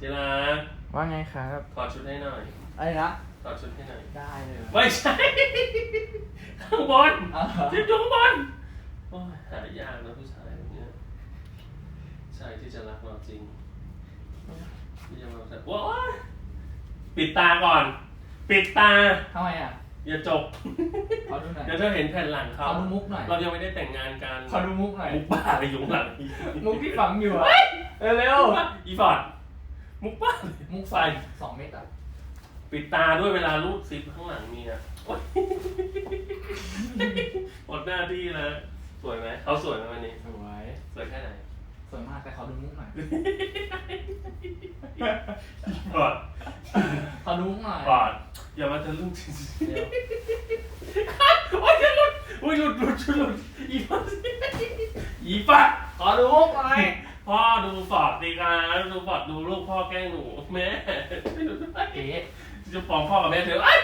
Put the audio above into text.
จิรักว่าไงครับถอดชุดให้หน่อยอะไรนะถอดชุดให้หน่อย ได้เลยไม่ใช่ ข้างบนอ๋อที่อยู่ข้างบนโอ้ยหายากนะผู้ชายแบบเนี้ยชายที่จะรักเราจริงที่จะมาแบบว้ายปิดตาก่อน ปิดตา ทำไมอะ อย่าจบ ขอดูหน่อย เดี๋ยวเธอเห็นแผ่นหลังเขาขอดูมุกหน่อย เรายังไม่ได้แต่งงานกันขอดูมุกหน่อย มุกบ้าอะไรอยู่ข้างหลังมุกที่ฝังอยู่อะ เร็วเร็วอีฟอร์ด มุกบ้าๆมุกไฟ สองเมตรอะปิดตาด้วยเวลารูดซิปข้างหลังมีอะโอ๊ยหมดหน้าที่แล้วสวยไหมเขาสวยไหมวันนี้ สวยสวยแค่ไหนสวยมากแต่ขอดูมุกหน่อยฟอร์ดขอดูมุกหน่อยฟอร์ดอย่ามาทะลึ่งเดี๋ยวโอ๊ยอย่าหลุดโอ๊ยหลุดหลุดหลุดอีฟอร์ดอีฟอร์ดขอดูมุกหน่อย พ่อดูฟอร์ดดีกันดูฟอร์ดดูลูกพ่อแกล้งหนูแม่ไม่หนูด้วยเก๋จะฟ้องพ่อกับแม่เธอไอ้ย